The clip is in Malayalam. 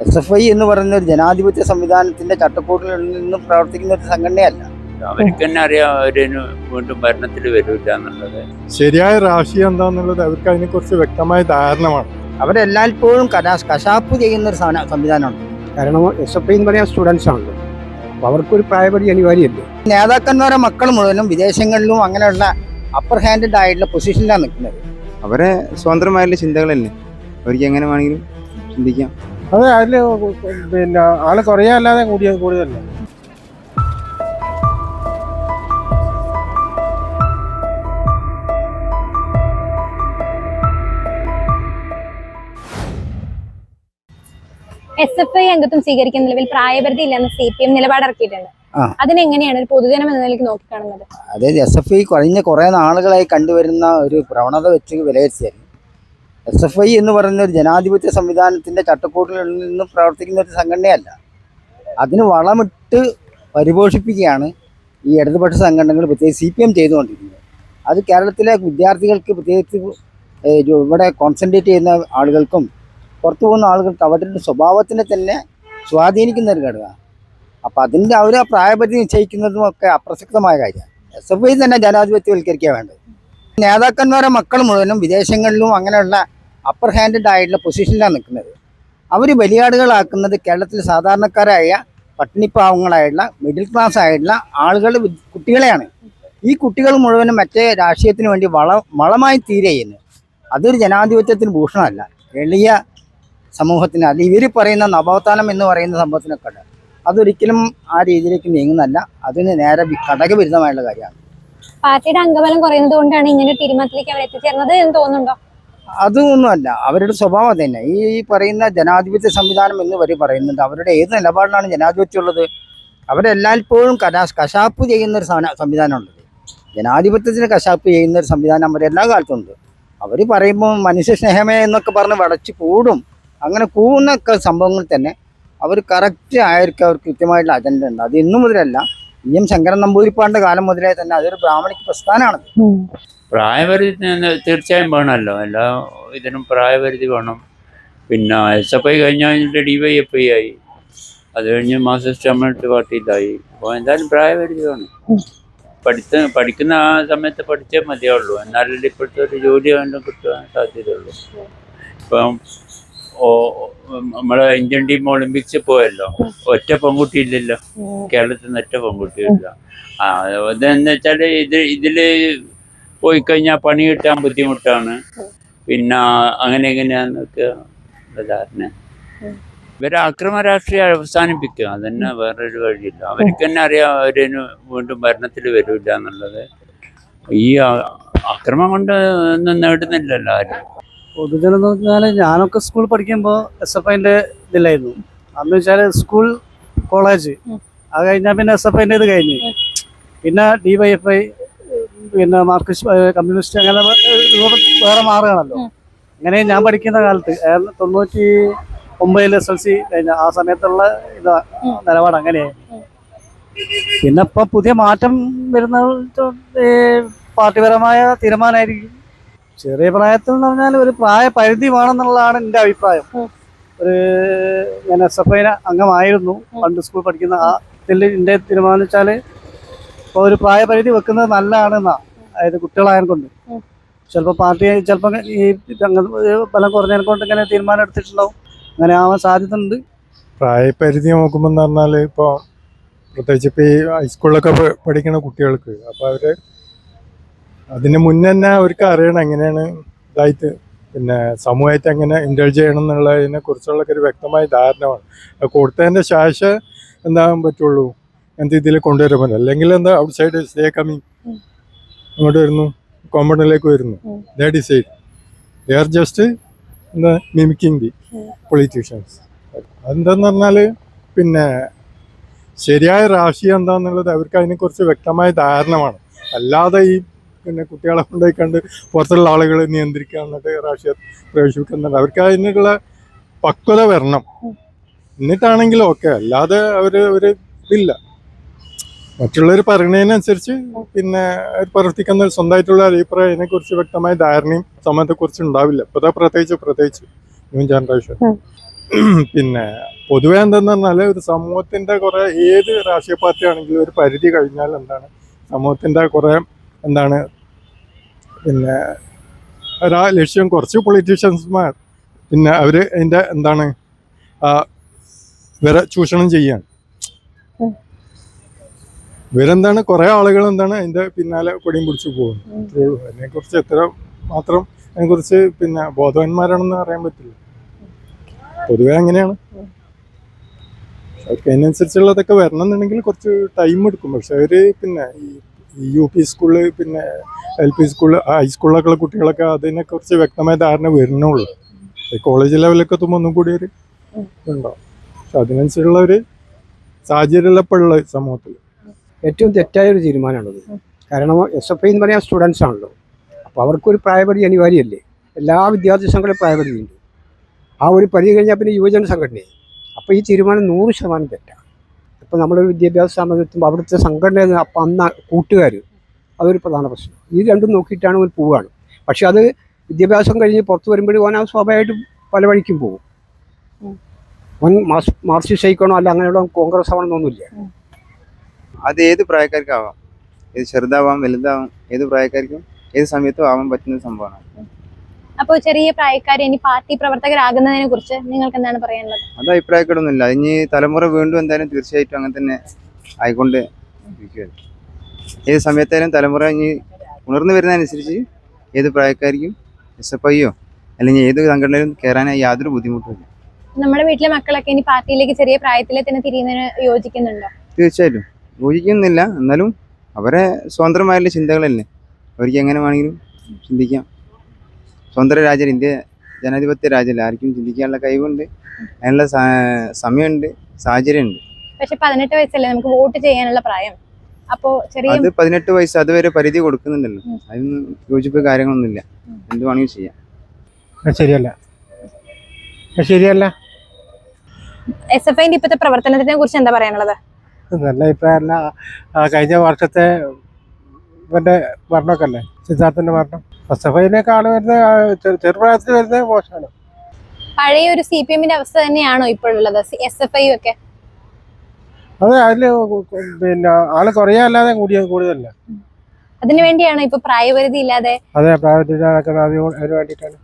എസ് എഫ് ഐ എന്ന് പറയുന്ന ഒരു ജനാധിപത്യ സംവിധാനത്തിന്റെ ചട്ടക്കൂട്ടിൽ നിന്നും പ്രവർത്തിക്കുന്ന ഒരു സംഘടനയല്ല. അവർക്ക് തന്നെ അറിയാം അവരിന് വീണ്ടും ഭരണത്തിൽ വരില്ല എന്നുള്ളത്. ശരിയായ രാഷ്ട്രീയം എന്താന്നുള്ളത് അവർക്ക് അതിനെക്കുറിച്ച് വ്യക്തമായ ധാരണമാണ്. അവരെല്ലായ്പ്പോഴും കലാ- കശാപ്പ് ചെയ്യുന്ന ഒരു സാധന- സംവിധാനമുണ്ട്. കാരണം എസ് എഫ് ഐ എന്ന് പറയാൻ സ്റ്റുഡൻസ് ആണല്ലോ അപ്പോൾ അവർക്കൊരു പ്രായപരിധി അനിവാര്യമല്ലേ? നേതാക്കന്മാരെ മക്കൾ മുഴുവനും വിദേശങ്ങളിലും അങ്ങനെയുള്ള അപ്പർ ഹാൻഡഡ് ആയിട്ടുള്ള പൊസിഷനിലാണ് നിൽക്കുന്നത്. അവരെ സ്വതന്ത്രമായിട്ടുള്ള ചിന്തകളല്ലേ? അവർക്ക് എങ്ങനെ വേണമെങ്കിലും ചിന്തിക്കാം. അതെ അതിൽ പിന്നെ ആൾ കുറയല്ലാതെ കൂടിയ കൂടുതലല്ല? എസ് എഫ് ഐ അംഗത്വം സ്വീകരിക്കുന്ന നിലവിൽ പ്രായപരിധി ഇല്ലെന്ന് സി പി എം നിലപാട് ഇറക്കിയിട്ടുണ്ട്. ആ. അതിനെങ്ങനെയാണ് ഒരു പൊതുജനം എന്ന നിലയ്ക്ക് നോക്കിക്കാണുന്നത്? അതായത് എസ് എഫ് ഐ കഴിഞ്ഞ കുറെ നാളുകളായി കണ്ടുവരുന്ന ഒരു പ്രവണത വെച്ച് വിലയിരുത്തിയാൽ എസ് എഫ് ഐ എന്ന് പറയുന്ന ഒരു ജനാധിപത്യ സംവിധാനത്തിന്റെ ചട്ടക്കൂട്ടിൽ നിന്ന് പ്രവർത്തിക്കുന്ന ഒരു സംഘടനയല്ല. അതിന് വളമിട്ട് പരിപോഷിപ്പിക്കുകയാണ് ഈ ഇടതുപക്ഷ സംഘടനകൾ പ്രത്യേകിച്ച് സി പി എം ചെയ്തുകൊണ്ടിരിക്കുന്നത്. അത് കേരളത്തിലെ വിദ്യാർത്ഥികൾക്ക് പ്രത്യേകിച്ച് ഇവിടെ കോൺസെൻട്രേറ്റ് ചെയ്യുന്ന ആളുകൾക്കും പുറത്തു പോകുന്ന ആളുകൾക്ക് അവരുടെ സ്വഭാവത്തിനെ തന്നെ സ്വാധീനിക്കുന്ന ഒരു ഘടകമാണ്. അപ്പോൾ അതിന്റെ അവർ ആ പ്രായപരിധി നിശ്ചയിക്കുന്നതും ഒക്കെ അപ്രസക്തമായ കാര്യമാണ്. എസ് എഫ് ഐ തന്നെ ജനാധിപത്യവൽക്കരിക്കുക വേണ്ടത്. നേതാക്കന്മാരെ മക്കൾ മുഴുവനും വിദേശങ്ങളിലും അങ്ങനെയുള്ള അപ്പർ ഹാൻഡഡ് ആയിട്ടുള്ള പൊസിഷനിലാണ് നിൽക്കുന്നത്. അവർ ബലിയാടുകളാക്കുന്നത് കേരളത്തിൽ സാധാരണക്കാരായ പട്ടിണിപ്പാവങ്ങളായിട്ടുള്ള മിഡിൽ ക്ലാസ് ആയിട്ടുള്ള ആളുകൾ കുട്ടികളെയാണ്. ഈ കുട്ടികൾ മുഴുവനും മറ്റേ രാഷ്ട്രീയത്തിന് വേണ്ടി വള വളമായി തീരെ ചെയ്യുന്നു അതൊരു ജനാധിപത്യത്തിന് ഭൂഷണമല്ല. എളിയ സമൂഹത്തിന് അത് ഇവർ പറയുന്ന നവോത്ഥാനം എന്ന് പറയുന്ന സംഭവത്തിനൊക്കെ ഉണ്ട്. അതൊരിക്കലും ആ രീതിയിലേക്ക് നീങ്ങുന്നല്ല അതിന് നേരെ കടകവിരുദ്ധമായുള്ള കാര്യമാണ്. പാർട്ടിയുടെ അംഗബലം കുറയുന്നത് കൊണ്ടാണ് ഇങ്ങനെ തീരുമാനത്തിലേക്ക് അവർ എത്തിച്ചേർന്നത് എന്ന് തോന്നുന്നുണ്ടോ? അതൊന്നുമല്ല അവരുടെ സ്വഭാവം തന്നെ ഈ പറയുന്ന ജനാധിപത്യ സംവിധാനം എന്ന് വരെ പറയുന്നുണ്ട് അവരുടെ ഏത് നിലപാടിലാണ് ജനാധിപത്യം ഉള്ളത്? അവരെല്ലായ്പ്പോഴും കലാ കശാപ്പ് ചെയ്യുന്ന ഒരു സംവിധാനമുള്ളത് ജനാധിപത്യത്തിന് കശാപ്പ് ചെയ്യുന്ന ഒരു സംവിധാനം അവർ എല്ലാ കാലത്തും ഉണ്ട്. അവർ പറയുമ്പോൾ മനുഷ്യ സ്നേഹമേ എന്നൊക്കെ പറഞ്ഞ് വടച്ച് കൂടും. അങ്ങനെ കൂടുന്ന സംഭവങ്ങൾ തന്നെ അവർ കറക്റ്റ് ആയിരിക്കും അവർ കൃത്യമായിട്ടുള്ള അജണ്ട ഉണ്ട്. അത് ഇന്നു മുതലല്ല ഇ എം ശങ്കരൻ നമ്പൂതിരിപ്പാടിന്റെ കാലം മുതലേ തന്നെ അതൊരു ബ്രാഹ്മണിക്ക് പ്രസ്ഥാനമാണ്. പ്രായപരിധി തീർച്ചയായും വേണമല്ലോ. എല്ലാ ഇതിനും പ്രായപരിധി വേണം. പിന്നെ എസ് എഫ് ഐ കഴിഞ്ഞ കഴിഞ്ഞിട്ട് ഡി വൈ എഫ് ഐ ആയി. അത് കഴിഞ്ഞ് മാർക്സിസ്റ്റ് കമ്മ്യൂണിസ്റ്റ് പാർട്ടിയിലായി അപ്പോൾ എന്തായാലും പ്രായപരിധി വേണം. പഠിത്ത പഠിക്കുന്ന ആ സമയത്ത് പഠിച്ചേ മതിയാവുള്ളൂ. എന്നാലും ഇപ്പോഴത്തെ ഒരു ജോലി വേണ്ട കിട്ടുവാൻ സാധ്യതയുള്ളൂ. ഇപ്പം നമ്മളെ ഇന്ത്യൻ ടീം ഒളിമ്പിക്സിൽ പോയല്ലോ. ഒറ്റ പെൺകുട്ടി ഇല്ലല്ലോ കേരളത്തിൽ നിന്ന് ഒറ്റ പെൺകുട്ടിയില്ല. ആ അതെന്ന് വെച്ചാൽ ഇത് ഇതിൽ പോയി കഴിഞ്ഞാൽ പണി കിട്ടാൻ ബുദ്ധിമുട്ടാണ്. പിന്നെ അങ്ങനെ എങ്ങനെയാന്നൊക്കെ ധാരണ. ഇവരെ അക്രമ രാഷ്ട്രീയം അവസാനിപ്പിക്കുക. അതന്നെ വേറൊരു വഴിയില്ല. അവർക്ക് തന്നെ അറിയാം അവരതിന് വീണ്ടും ഭരണത്തിൽ വരില്ല എന്നുള്ളത് ഈ അക്രമം കൊണ്ട് ഒന്നും നേടുന്നില്ലല്ലോ ആരും. പൊതുജനം എന്ന് പറഞ്ഞാൽ ഞാനൊക്കെ സ്കൂൾ പഠിക്കുമ്പോൾ എസ് എഫ് ഐന്റെ ഇതിലായിരുന്നു. അന്ന് വെച്ചാൽ സ്കൂൾ കോളേജ് അത് കഴിഞ്ഞാൽ പിന്നെ എസ് എഫ് ഐന്റെ ഇത് കഴിഞ്ഞ്. പിന്നെ ഡി വൈ എഫ് ഐ പിന്നെ മാർക്സിസ്റ്റ് കമ്മ്യൂണിസ്റ്റ് അങ്ങനെ വേറെ മാറുകയാണല്ലോ. അങ്ങനെ ഞാൻ പഠിക്കുന്ന കാലത്ത് തൊണ്ണൂറ്റി ഒമ്പതിൽ എസ് എൽ സി കഴിഞ്ഞ ആ സമയത്തുള്ള ഇതാ നിലപാട് അങ്ങനെയായിരുന്നു പിന്നെ ഇപ്പൊ പുതിയ മാറ്റം വരുന്ന പാർട്ടിപരമായ തീരുമാനമായിരിക്കും ചെറിയ പ്രായത്തിൽ എന്ന് പറഞ്ഞാൽ ഒരു പ്രായ പരിധി വേണമെന്നുള്ളതാണ് എന്റെ അഭിപ്രായം. ഒരു ഞാൻ എസ് എഫ് ഐന അംഗമായിരുന്നു. പണ്ട് സ്കൂൾ പഠിക്കുന്ന ആ ഇതിൽ എന്റെ തീരുമാനം വെച്ചാൽ ഇപ്പോൾ ഒരു പ്രായപരിധി വെക്കുന്നത് നല്ലതാണെന്നാ അതായത് കുട്ടികളായത് കൊണ്ട്. ചിലപ്പോൾ പാർട്ടി ചിലപ്പോൾ ഈ ബലം കുറഞ്ഞതിനെ കൊണ്ട് ഇങ്ങനെ തീരുമാനം എടുത്തിട്ടുണ്ടാവും. അങ്ങനെ ആവാൻ സാധ്യത ഉണ്ട് പ്രായപരിധി നോക്കുമ്പോൾ എന്ന് പറഞ്ഞാൽ ഇപ്പോൾ പ്രത്യേകിച്ച് ഇപ്പോൾ ഈ ഹൈസ്കൂളിലൊക്കെ പഠിക്കുന്ന കുട്ടികൾക്ക് അപ്പോൾ അവർ അതിന് മുന്നേ തന്നെ അവർക്ക് അറിയണം എങ്ങനെയാണ് ഇതായിട്ട് പിന്നെ സമൂഹത്തെ എങ്ങനെ ഇൻഡൾജ് ചെയ്യണം എന്നുള്ളതിനെ കുറിച്ചുള്ള ഒരു വ്യക്തമായ ധാരണ വേണം. കൊടുത്തതിന്റെ ശേഷം എന്താകാൻ പറ്റുള്ളൂ? എന്ത് ഇതിൽ കൊണ്ടുവരാൻ പറ്റും? അല്ലെങ്കിൽ എന്താ ഔട്ട് സൈഡ് സ്റ്റേ കമ്മിങ് അങ്ങോട്ട് വരുന്നു കോമ്പൗണ്ടിലേക്ക് വരുന്നു. They decide they are just എന്താ മിമിക്കിങ് ദി പൊളിറ്റീഷ്യൻസ് അതെന്താന്ന് പറഞ്ഞാൽ പിന്നെ ശരിയായ രാഷ്ട്രീയം എന്താണെന്നുള്ളത് അവർക്ക് അതിനെക്കുറിച്ച് വ്യക്തമായ ധാരണമാണ് വേണം. അല്ലാതെ ഈ പിന്നെ കുട്ടികളെ കൊണ്ടുപോയി കണ്ട് പുറത്തുള്ള ആളുകൾ നിയന്ത്രിക്കുക എന്നിട്ട് റാഷ്യ പ്രവേശിപ്പിക്കുന്നുണ്ട്. അവർക്ക് അതിനുള്ള പക്വത വരണം. എന്നിട്ടാണെങ്കിൽ ഓക്കെ. അല്ലാതെ അവർ ഒരു ഇതില്ല. മറ്റുള്ളവർ പറയുന്നതിനനുസരിച്ച് പിന്നെ പ്രവർത്തിക്കുന്ന സ്വന്തമായിട്ടുള്ള അഭിപ്രായം അതിനെക്കുറിച്ച് വ്യക്തമായ ധാരണയും സമയത്തെക്കുറിച്ച് ഉണ്ടാവില്ല. ഇപ്പോഴത്തെ പ്രത്യേകിച്ച് പ്രത്യേകിച്ച് ന്യൂ ജനറേഷൻ. പിന്നെ പൊതുവേ എന്തെന്ന് പറഞ്ഞാൽ ഒരു സമൂഹത്തിന്റെ കുറേ ഏത് രാഷ്ട്രീയ പാർട്ടി ആണെങ്കിലും ഒരു പരിധി കഴിഞ്ഞാൽ എന്താണ്? സമൂഹത്തിന്റെ കുറേ എന്താണ് പിന്നെ ഒരാ ലക്ഷ്യം കുറച്ച് പൊളിറ്റീഷ്യൻസ്മാർ പിന്നെ അവർ അതിന്റെ എന്താണ് വേറെ ചൂഷണം ചെയ്യാൻ. ഇവരെന്താണ് കുറെ ആളുകൾ എന്താണ് അതിന്റെ പിന്നാലെ കൊടിയും പിടിച്ചു പോകുന്നു അത്രേ ഉള്ളൂ. അതിനെക്കുറിച്ച് എത്ര മാത്രം അതിനെക്കുറിച്ച് പിന്നെ ബോധവാന്മാരാണെന്ന് അറിയാൻ പറ്റില്ല. പൊതുവെ അങ്ങനെയാണ്. അതിനനുസരിച്ചുള്ളതൊക്കെ വരണം എന്നുണ്ടെങ്കിൽ കുറച്ച് ടൈം എടുക്കും. പക്ഷെ അവർ പിന്നെ ഈ യു പി സ്കൂളിൽ പിന്നെ എൽ പി സ്കൂളിൽ ഹൈസ്കൂളിലൊക്കെയുള്ള കുട്ടികളൊക്കെ അതിനെക്കുറിച്ച് വ്യക്തമായ ധാരണ വരുന്നുള്ളൂ. കോളേജ് ലെവലൊക്കെ എത്തുമ്പോൾ ഒന്നും കൂടി ഒരു ഉണ്ടാവും പക്ഷെ അതിനനുസരിച്ചുള്ള ഒരു സാഹചര്യം ഇപ്പോൾ ഉള്ള സമൂഹത്തിൽ ഏറ്റവും തെറ്റായ ഒരു തീരുമാനമാണത്. കാരണം എസ് എഫ് ഐ എന്ന് പറയാൻ സ്റ്റുഡൻസ് ആണല്ലോ. അപ്പോൾ അവർക്കൊരു പ്രായപരിധി അനിവാര്യമല്ലേ? എല്ലാ വിദ്യാർത്ഥി സംഘടന പ്രായപരിധിയുണ്ട്. ആ ഒരു പരിധി കഴിഞ്ഞാൽ പിന്നെ യുവജന സംഘടനയായി അപ്പോൾ ഈ തീരുമാനം നൂറ് ശതമാനം തെറ്റാണ്. ഇപ്പോൾ നമ്മളൊരു വിദ്യാഭ്യാസ സ്ഥാപനത്തിൽ അവിടുത്തെ സംഘടന അപ്പം അന്ന് കൂട്ടുകാർ അതൊരു പ്രധാന പ്രശ്നം. ഈ രണ്ടും നോക്കിയിട്ടാണ് ഒരു പോവുകയാണ് പക്ഷേ അത് വിദ്യാഭ്യാസം കഴിഞ്ഞ് പുറത്ത് വരുമ്പോഴും ഓൻ സ്വാഭാവികമായിട്ടും പല വഴിക്കും പോകും. ഓൻ മാർസ് മാർക്സിസ്റ്റ് ആയിക്കണോ അല്ല അങ്ങനെയുള്ള കോൺഗ്രസ് ആവണമെന്നൊന്നുമില്ല. അത് ഏത് പ്രായക്കാർക്കാവാം? ഏത് ചെറുതാവാം വലുതാവാം ഏത് പ്രായക്കാർക്കും ഏത് സമയത്തും ആവാൻ പറ്റുന്ന സംഭവമാണ്. അപ്പോൾ ചെറിയ പ്രായക്കാർ ഇനി പാർട്ടി പ്രവർത്തകരാകുന്നതിനെ കുറിച്ച് നിങ്ങൾക്ക് എന്താണ് പറയാനുള്ളത്? അത് അഭിപ്രായക്കേടൊന്നുമില്ല ഇനി തലമുറ വീണ്ടും എന്തായാലും തീർച്ചയായിട്ടും അങ്ങനെ തന്നെ ആയിക്കൊണ്ട് ഏത് സമയത്തായാലും തലമുറ ഇനി ഉണർന്നു വരുന്നതനുസരിച്ച് ഏത് പ്രായക്കാരിക്കും എസ് എഫ് ഐയോ അല്ലെങ്കിൽ ഏത് സംഘടനയിലും കയറാനായി യാതൊരു ബുദ്ധിമുട്ടുമില്ല. നമ്മുടെ വീട്ടിലെ മക്കളൊക്കെ ഇനി പാർട്ടിയിലേക്ക് ചെറിയ പ്രായത്തിലെ തന്നെ തിരിയുന്നതിന് യോജിക്കുന്നുണ്ടോ? തീർച്ചയായിട്ടും. യോജിക്കുന്നില്ല. എന്നാലും അവരെ സ്വതന്ത്രമായുള്ള ചിന്തകളല്ലേ. അവർക്ക് എങ്ങനെ വേണമെങ്കിലും ചിന്തിക്കാം. സ്വതന്ത്ര രാജ്യം ഇന്ത്യ ജനാധിപത്യ രാജ്യമല്ല ആർക്കും ചിന്തിക്കാനുള്ള കഴിവുണ്ട് അതിനുള്ള സമയമുണ്ട് സാഹചര്യമുണ്ട്. പക്ഷെ പതിനെട്ട് വയസ്സല്ലേ നമുക്ക് വോട്ട് ചെയ്യാനുള്ള പ്രായം? അപ്പോ ചെറിയ അത് പതിനെട്ട് വയസ്സ് അതുവരെ പരിധി കൊടുക്കുന്നുണ്ടല്ലോ. അതിന് യോജിപ്പ് കാര്യങ്ങളൊന്നുമില്ല. എന്ത് വേണമെങ്കിലും ചെയ്യാം. ശരിയല്ല. ശരിയല്ല. എസ് എഫ് ഐന്റെ ഇപ്പോഴത്തെ പ്രവർത്തനത്തിനെ കുറിച്ച് എന്താ പറയാനുള്ളത്? നല്ല അഭിപ്രായമല്ല. കഴിഞ്ഞ വർഷത്തെ ഇവന്റെ മരണമൊക്കെ അല്ലേ? സിദ്ധാർത്ഥന്റെ മരണം? എസ്എഫ്ഐനേക്കാൾ വരുന്നത് ആ ചെറു- ചെറുപ്രായത്തിൽ വരുന്നത് മോശമാണ്. പഴയ ഒരു സി പി എമ്മിന്റെ അവസ്ഥ തന്നെയാണോ ഇപ്പോഴുള്ളത്? എസ് എഫ് ഐ ഒക്കെ? അതെ അതിൽ പിന്നെ ആൾ കുറയാല്ലാതെ കൂടിയത് കൂടുതലല്ല. അതിനു വേണ്ടിയാണോ ഇപ്പൊ പ്രായപരിധി ഇല്ലാതെ? അതെ പ്രായപരിധി നടക്കുന്നത് അതിന് വേണ്ടിയിട്ടാണ്.